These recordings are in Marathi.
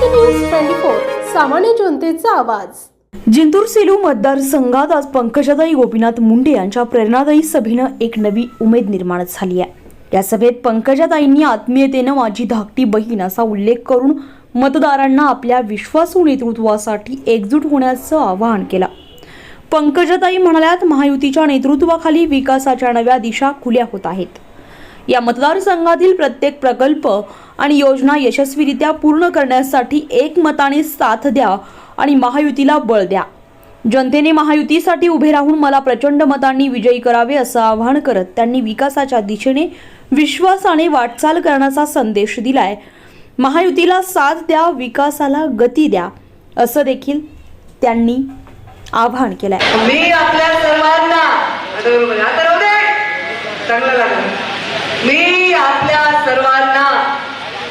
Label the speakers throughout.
Speaker 1: महाराष्ट्र न्यूज ट्वेंटी फोर सामान्य जनतेचा आवाज.
Speaker 2: जिंतूर सेलू मतदारसंघात आज पंकजाताई गोपीनाथ मुंडे यांच्या प्रेरणादायी सभेनं एक नवी उमेद निर्माण झाली आहे. या सभेत पंकजाताईंनी आत्मीयतेनं माझी धाकटी बहीण असा उल्लेख करून मतदारांना आपल्या विश्वासू नेतृत्वासाठी एकजूट होण्याचं आवाहन केलं. पंकजाताई म्हणाल्यात महायुतीच्या नेतृत्वाखाली विकासाच्या नव्या दिशा खुल्या होत आहेत. या मतदारसंघातील प्रत्येक प्रकल्प आणि योजना यशस्वीरित्या पूर्ण करण्यासाठी एकमताने साथ द्या आणि महायुतीला बळ द्या. जनतेने महायुतीसाठी उभे राहून मला प्रचंड मतांनी विजयी करावे असं आवाहन करत त्यांनी विकासाच्या दिशेने विश्वासाने वाटचाल करण्याचा संदेश दिलाय. महायुतीला साथ द्या विकासाला गती द्या असं देखील त्यांनी आवाहन केलंय.
Speaker 3: मी आपल्या सर्वांना आता बरोबर आहे. आता राहू दे चांगलं लागलं मी आपल्या सर्वांना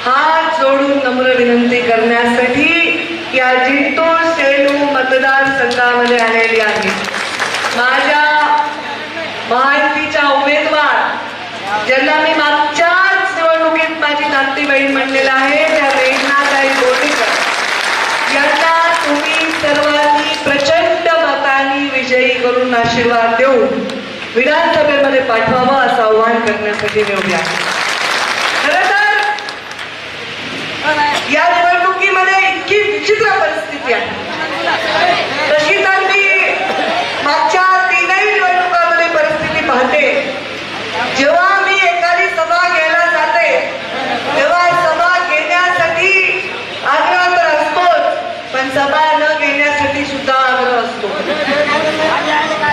Speaker 3: हात जोडून नम्र विनंती करण्यासाठी या जिंतूर सेलू मतदारसंघामध्ये आलेली आहे. माझ्या महायुतीच्या उमेदवार ज्यांना मी मागच्याच निवडणुकीत माझी नाती बहीण म्हणलेलं आहे त्या मेघनाताई बोटेकर यांना तुम्ही सर्वांनी प्रचंड मतांनी विजयी करून आशीर्वाद देऊन विधानसभेमध्ये पाठवावं असं आव्हान करण्यासाठी मी उभी आहे खरं तर या निवडणुकीमध्ये इतकी विचित्र परिस्थिती आहे. तशी तर मी मागच्या तीनही निवडणुकांमध्ये परिस्थिती पाहते. जेव्हा मी एखादी सभा घ्यायला जाते तेव्हा सभा घेण्यासाठी आग्रह तर असतोच पण सभा न घेण्यासाठी सुद्धा आग्रह असतो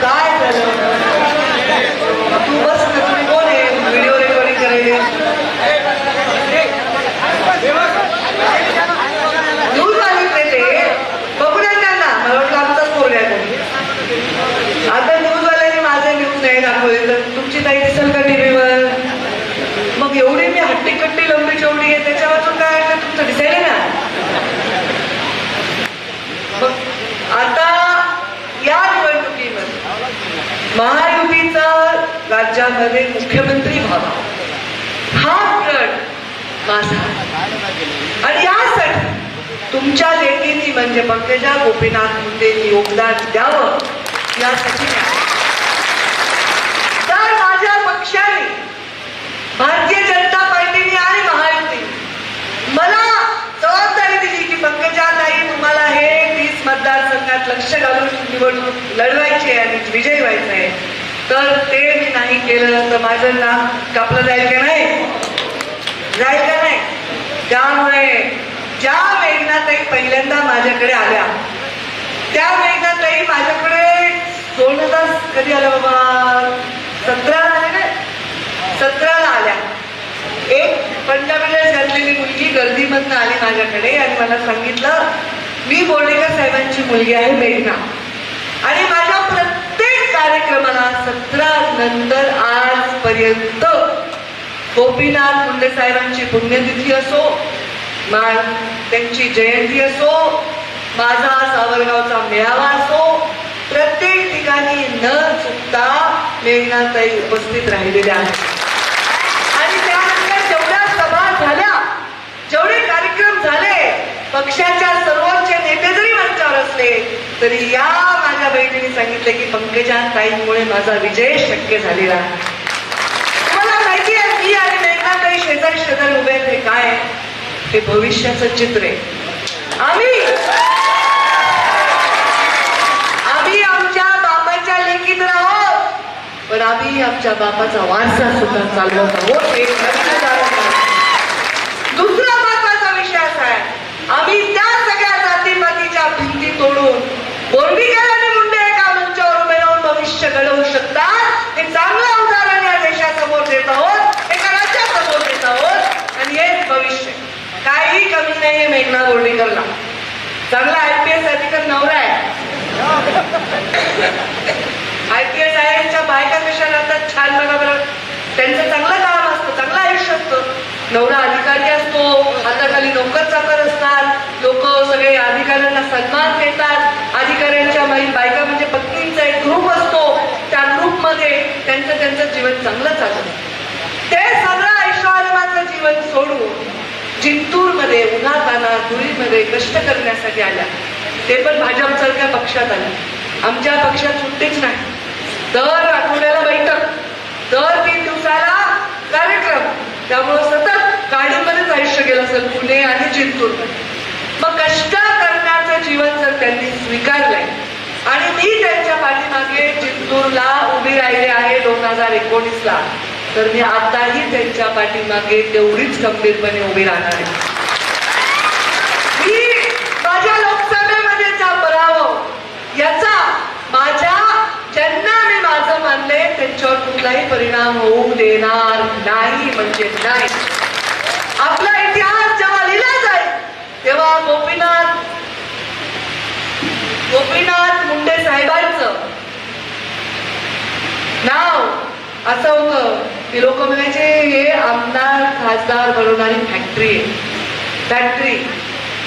Speaker 3: काय झालं तू बस ना तुम्ही कोण आहे व्हिडिओ रेकॉर्डिंग करायले न्यूज मागितले ते बघू द्या त्यांना मला वाटलं आमचाच पोरगा आहे कोणी. आता न्यूजवाल्यांनी माझे न्यूज नाही दाखवले तर तुमची ताई दिसेल का टीव्हीवर मग एवढी मी हट्टी कट्टी लंबी चौडी आहे त्याच्या वाचून काय आहे ते तुमचं दिसायला ना मग आता या निवडणुकीमध्ये महायुतीचा राज्यामध्ये मुख्यमंत्री व्हावा. हा गट माझा. आणि यासाठी तुमच्या लेखींनी म्हणजे पंकजा गोपीनाथ मुंडेंनी योगदान द्यावं यासाठी तर माझ्या पक्षाने भारतीय जनता पार्टीने आणि महायुती मला जबाबदारी दिली की पंकजाताई तुम्हाला हे मतदारसंघात लक्ष घालून निवडणूक लढवायची आहे आणि विजयी व्हायचं. आहे तर ते मी नाही केलं तर माझं नाम कापलं जाईल का नाही? जाईल का नाही? त्यामुळे ज्या मेघनाताई पहिल्यांदा माझ्याकडे आल्या त्या मेघनाताई माझ्याकडे दोन कधी आल्या बाबा? सतरा आले ना? सतराला आल्या. एक पंजाबी ड्रेस घातलेली मुलगी गर्दीमधनं आली माझ्याकडे आणि मला सांगितलं मी बोर्डेकर साहेबांची मुलगी आहे मेघना. आणि माझ्या प्रत्येक कार्यक्रमाला सतरा नंतर आजपर्यंत गोपीनाथ मुंडे साहेबांची पुण्यतिथी असो मा त्यांची जयंती असो माझा सावरगावचा मेळावा असो प्रत्येक ठिकाणी न चुकता मेघनाताई उपस्थित राहिलेल्या आहेत. आणि त्यानंतर जेवढ्या सभा झाल्या जेवढे कार्यक्रम झाले पक्षाच्या सर्व असले तरी या माझ्या बहिणीने सांगितले की पंकजा ताईमुळे माझा विजय शक्य झालेला. मला माहिती आहे मी आणि मेघनाताई शेजारी शेजारी उभे आहेत हे काय? हे भविष्याचं चित्र आहे. आम्ही आम्ही आमच्या बापाच्या लेखीत आहोत पण आम्ही आमच्या बापाचा वारसा सुद्धा चालवत आहोत. दुसरा महत्त्वाचा विषय असा आहे आम्ही त्या भिंती तोडून. बोर्डीकर आणि मुंडे एका मंचावर उभे राहून भविष्य घडवू शकतात. हे चांगलं उदाहरण या देशासमोर देत आहोत. एका राज्यासमोर देत आहोत. आणि हेच भविष्य. काही कमी नाहीये मेघना बोर्डीकरला. चांगला आय पी एस अधिकार नवरा आहे. आय पी एस आय एसच्या बायका कशा राहतात छान बघा बरं. त्यांचं चांगलं काम असतं चांगलं आयुष्य असतं. नवरा अधिकारी असतो. हाताखाली नोकर चाकर सगळे अधिकाऱ्यांना सन्मान देतात. अधिकाऱ्यांच्या बायका म्हणजे पत्नींचा एक ग्रुप असतो. त्या ग्रुपमध्ये त्यांचं त्यांचं जीवन चांगलं चालतं. ते सगळं ऐश्वर्यमाचं जीवन सोडून जिंतूरमध्ये उन्हाताना धुळीमध्ये कष्ट करण्यासाठी आल्या. ते पण भाजपसारख्या पक्षात आल्या. आमच्या पक्षात सुट्टीच नाही. दर आठवड्याला बैठक दर तीन दिवसाला कार्यक्रम. त्यामुळं सतत गाडीमध्येच आयुष्य गेलं असेल पुणे आणि जिंतूरमध्ये. मग कष्ट करण्याचं जीवन जर त्यांनी स्वीकारलंय आणि मी त्यांच्या पाठीमागे चित्तूरला उभी राहिले आहे दोन हजार एकोणीसला तर मी आताही त्यांच्या पाठीमागे तेवढीच गंभीरपणे उभी राहणार आहे. मी माझ्या लोकसभेमध्येचा पराभव याचा माझ्या ज्यांना मी माझं मानले त्यांच्यावर कुठलाही परिणाम होऊ देणार नाही म्हणजे नाही. आपला इतिहास जेव्हा लिहिला तेव्हा गोपीनाथ गोपीनाथ मुंडे साहेबांचं नाव असं होतं. की लोक म्हणायचे हे आमदार खासदार बनवणारी फॅक्टरी आहे. फॅक्टरी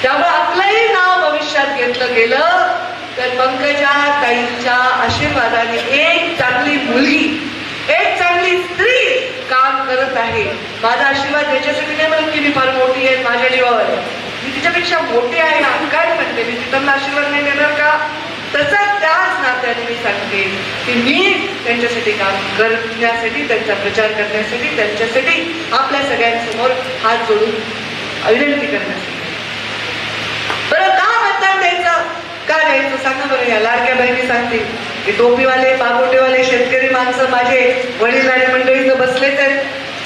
Speaker 3: त्यामुळे आपलंही नाव भविष्यात घेतलं गेलं. तर पंकजा ताईंच्या आशीर्वादाने एक चांगली मुलगी एक चांगली स्त्री काम करत आहे. माझा आशीर्वाद याच्यासाठी नाही म्हणत की मी फार मोठी आहे माझ्या जीवावर मी तिच्यापेक्षा मोठी आहे ना काय म्हणते मी त्यांना आशीर्वाद नाही देणार का? तसंच त्याच नात्याने मी सांगते की मी त्यांच्यासाठी काम करण्यासाठी त्यांचा प्रचार करण्यासाठी त्यांच्यासाठी आपल्या सगळ्यांसमोर हात जोडून विनंती करण्यासाठी. बरं का मतदान द्यायचं. का द्यायचं? सांगा बरं या लाडक्या बहिणी सांगतील की टोपीवाले पागोटेवाले शेतकरी माणसं माझे वडीलधारी मंडळी इथं बसलेच आहेत.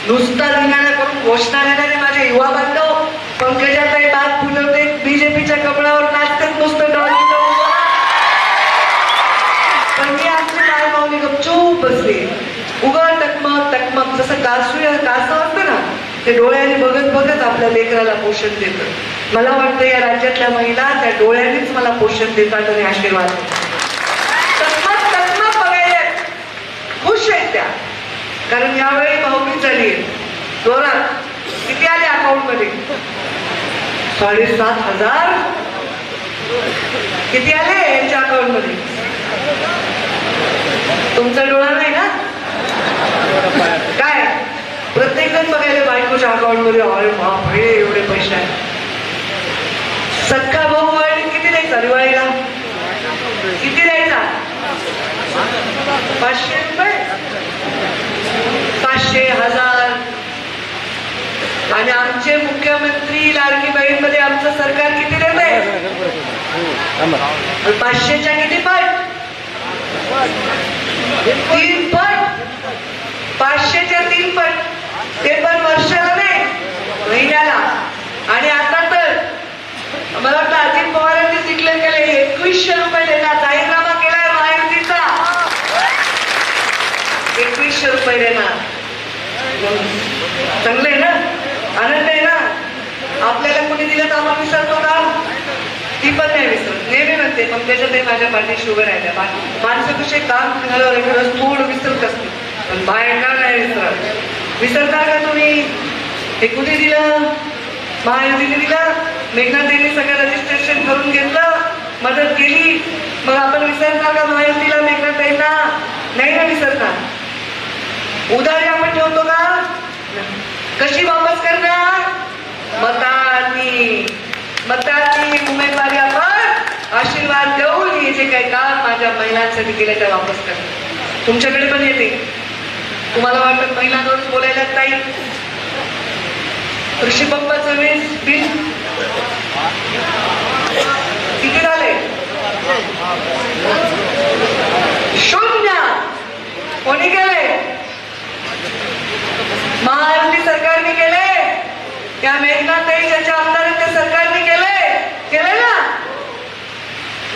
Speaker 3: नुसता धिंगाणा करून घोषणा देणारे माझे युवा बांधव पंकजाताई ते डोळ्याने बघत बघत आपल्या लेकराला पोषण देतं. मला वाटतं या राज्यातल्या महिला त्या डोळ्यानेच मला पोषण देतात आणि आशीर्वाद खुश आहेत त्या. कारण यावेळी भाऊबीज झाली आहे. जोरात. किती आले अकाउंटमध्ये साडेसात हजार. किती आले यांच्या अकाउंटमध्ये तुमचा डोळा नाही ना? काय? प्रत्येकजण बघायला बायकोच्या अकाउंटमध्ये अरे बापरे एवढे पैसे आहेत. सख्खा भाऊ आणि किती द्यायचा दिवाळीला किती द्यायचा? पाचशे रुपये? पाचशे हजार. आणि आमचे मुख्यमंत्री लाडकी बहीणमध्ये आमचं सरकार किती देत आहे? पाचशेच्या किती पट? तीन पट. पाचशेच्या तीन पट. ते पण वर्षाला नाही महिन्याला. आणि आता तर मला वाटतं अजित पवारांनी डिक्लेअर केले एकवीसशे रुपये देणार जाहीरनामा केलाय महायुतीचा. एकवीसशे रुपये देणार. चांगलं आहे ना? आनंद आहे ना? आपल्याला कोणी दिलं तर आपण विसरतो का? ती पण नाही विसरत. नेहमी म्हणते पण त्याच्यात माझ्या पाठीशी उभे राहिल्या माणसं कसे काम झालं एखादं थोडं विसरत असते पण बायका नाही विसरत. विसरता का तुम्ही? हे कुठे दिलं? महायुतीने दिलं मेघनाथांनी सगळं रजिस्ट्रेशन करून घेतलं मदत केली. मग आपण विसरणार का महायुतीला मेघनाथाईंना नाही ना विसरणार उदारी आपण ठेवतो का? कशी वापस करणार? मतांनी. मताची उमेदवारी आपण आशीर्वाद देऊन हे जे काही काम माझ्या महिलांसाठी केलं ते वापस करणार. तुमच्याकडे पण येते. तुम्हाला वाटत महिलांवरच बोलायला ताई? ऋषी पंपाचं वीज बिल? किती झाले? शून्य! कोणी गेले महायुती सरकारने केले? त्या मेघनाथाई ज्याच्या आमदार आहेत त्या सरकारने केले? केले ना?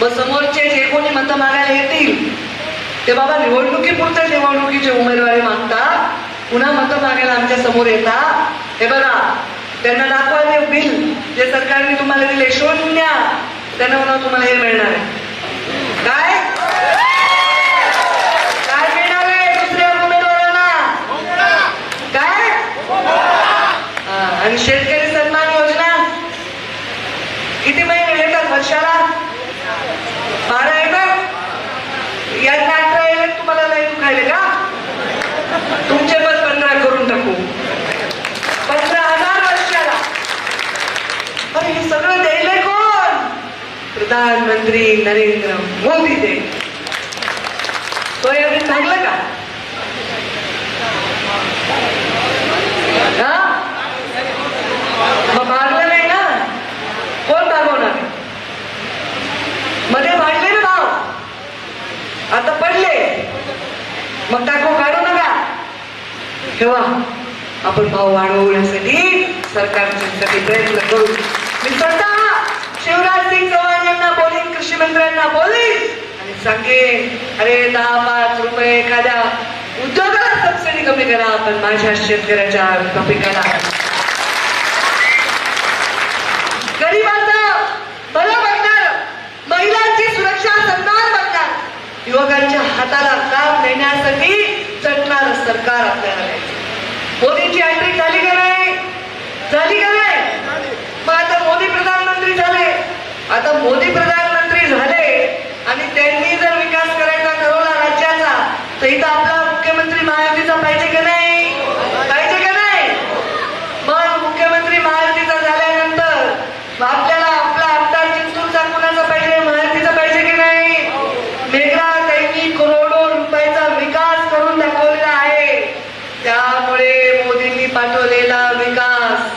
Speaker 3: मग समोरचे जे कोणी मतं मागायला येतील ते बाबा निवडणुकीपुरते निवडणुकीचे उमेदवारी मागतात. पुन्हा मतं मागायला आमच्यासमोर येतात. हे बघा त्यांना दाखवा ते बिल. जे सरकारने तुम्हाला दिले शून्य. त्यांना म्हणा तुम्हाला हे मिळणार आहे. काय? काय मिळणार आहे दुसऱ्या उमेदवारांना? काय? आणि शेतकरी सन्मान योजना किती महिने येतात वर्षाला बारा येतात यांना अठरा येतात तुम्हाला नाही दुखायले का तुमचे पण पंधरा करून टाकू पंधरा हजार वर्षाला प्रधानमंत्री नरेंद्र मोदी दे सोयाबीन भागलं का? मग भागलं नाही ना? कोण भागवणार मध्ये वाढले ना भाव. आता पडले. मग टाकू काढू नका. ठेवा. आपण भाव वाढवण्यासाठी सरकारच्यासाठी प्रयत्न करू मी स्वतः शिवराज सिंग चौहान यांना बोलीन कृषी मंत्र्यांना बोलीन आणि सांगेन अरे दहा पाच रुपये एखाद्या उद्योगाला सबसिडी कमी करा पण माझ्या शेतकऱ्याच्या पिकाला गरिबांचं भलं बघणार महिलांची सुरक्षा सन्मान बघणार युवकांच्या हाताला काम देण्यासाठी झटणार सरकार आपल्याला द्यायचं. मोदींची हॅट्रिक झाली का नाही? झाली का नाही? मग आता मोदी प्रधानमंत्री झाले. आता मोदी प्रधान झाले आणि त्यांनी जर विकास करायचा ठरवला राज्याचा तर इथं आपला मुख्यमंत्री महायुतीचा पाहिजे का नाही पाहिजे का नाही मग मुख्यमंत्री महायुतीचा झाल्यानंतर मग आपल्याला आपला आमदार चिंतूरचा कुणाचा पाहिजे महायुतीचा पाहिजे की नाही मेघना त्यांनी करोडो रुपयाचा विकास करून दाखवलेला आहे त्यामुळे मोदींनी पाठवलेला विकास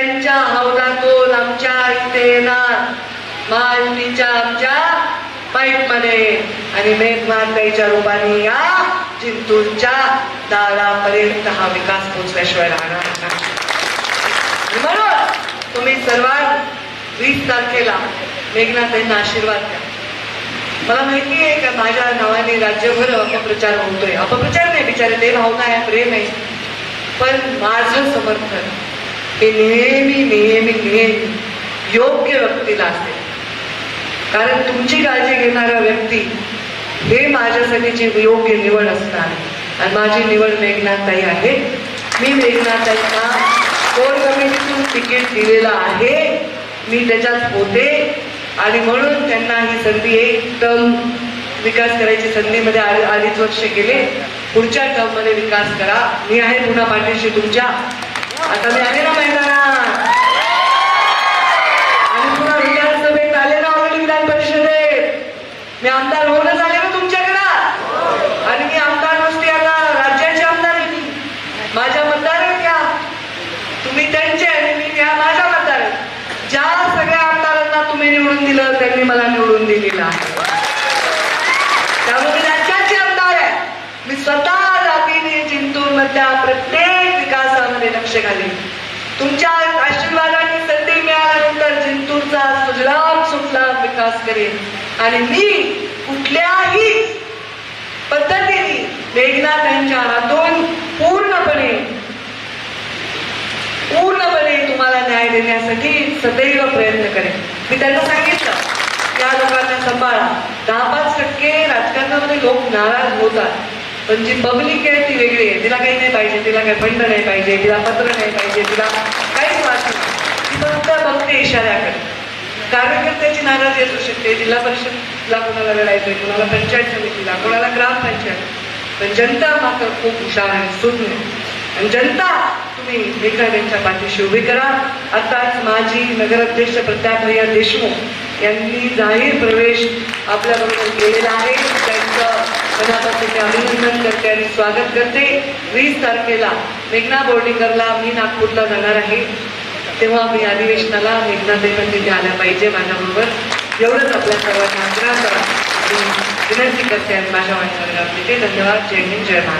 Speaker 3: त्यांच्या हौदातून आमच्या इथे येणार. महायुतीच्या आमच्या पाईपमध्ये आणि मेघमातेच्या रूपाने या चिंतूरच्या दारापर्यंत हा विकास पोचल्याशिवाय राहणार नाही. म्हणून तुम्ही सर्वात वीस तारखेला मेघनाथांना आशीर्वाद द्या. मला माहिती आहे का माझ्या नावाने राज्यभर अपप्रचार होतोय. अपप्रचार नाही बिचारे ते भावना आहे प्रेम आहे. पण माझं समर्थन हे नेहमी नेहमी नेहमी योग्य व्यक्तीला असते कारण तुमची काळजी घेणारा व्यक्ती हे माझ्यासाठीची योग्य निवड असणार आणि माझी निवड मेघनाथताई आहे. मी मेघनाथताईंना कोर कमिटीतून तिकीट दिलेलं आहे. मी त्याच्यात होते. आणि म्हणून त्यांना ही संधी एक टर्म विकास करायची संधीमध्ये अडी- अडीच वर्ष गेले पुढच्या टर्ममध्ये विकास करा. मी आहे पुन्हा पाठीशी तुमच्या. आता मी आले ना मैदानात. आणि पुन्हा विधानसभेत आले ना ऑलरेडी विधान परिषदेत. मी आमदार होऊनच आले ना तुमच्याकडं आणि मी आमदार नसते आता राज्याचे आमदार आहे मी. माझ्या मतदार आहेत त्या तुम्ही त्यांचे आणि मी त्या माझ्या मतदार आहेत ज्या सगळ्या आमदारांना तुम्ही निवडून दिलं त्यांनी मला निवडून दिलेलं आहे त्यामुळे मी राज्याचे आमदार आहे मी स्वतः जातीने जिंतूर मधल्या प्रत्येक विकासामध्ये तुमच्या आशीर्वादाने संधी मिळाल्यानंतर जिंतूरचा सुजलाम सुफलाम विकास करेन आणि मी कुठल्याही पद्धतीने मेघनाथ यांच्या हातून पूर्णपणे पूर्णपणे तुम्हाला न्याय देण्यासाठी सदैव प्रयत्न करेन. मी त्यांना सांगितलं या लोकांना सांभाळा. दहा पाच टक्के राजकारणामध्ये लोक नाराज होतात. पण जी पब्लिक आहे ती वेगळी आहे. तिला काही नाही पाहिजे तिला काही बंड नाही पाहिजे तिला पत्र नाही पाहिजे तिला काहीच वाचत ती फक्त बघते इशाऱ्याकडे. कार्यकर्त्याची नाराजी असू शकते जिल्हा परिषदला कोणाला लढायचंय कोणाला पंचायत समितीला कोणाला ग्रामपंचायत पण जनता मात्र खूप हुशार आहे सुज्ञ आणि जनता तुम्ही मेघराजांच्या पाठीशी उभी करा. आताच माजी नगराध्यक्ष प्रतापभैया देशमुख यांनी जाहीर प्रवेश आपल्याबरोबर केलेला आहे. त्यांचं अभिनंदन करते आणि स्वागत करते. वीस तारखेला मेघना बोर्डीकरला मी नागपूरला जाणार आहे. तेव्हा मी अधिवेशनाला मेघनादेवी पण तिथे आल्या पाहिजे माझ्याबरोबर. एवढंच आपल्या सर्वांना आग्रह करा. विनंती करते आणि माझ्या वाटणाऱ्या तिथे. धन्यवाद. जय हिंद. जय महाराज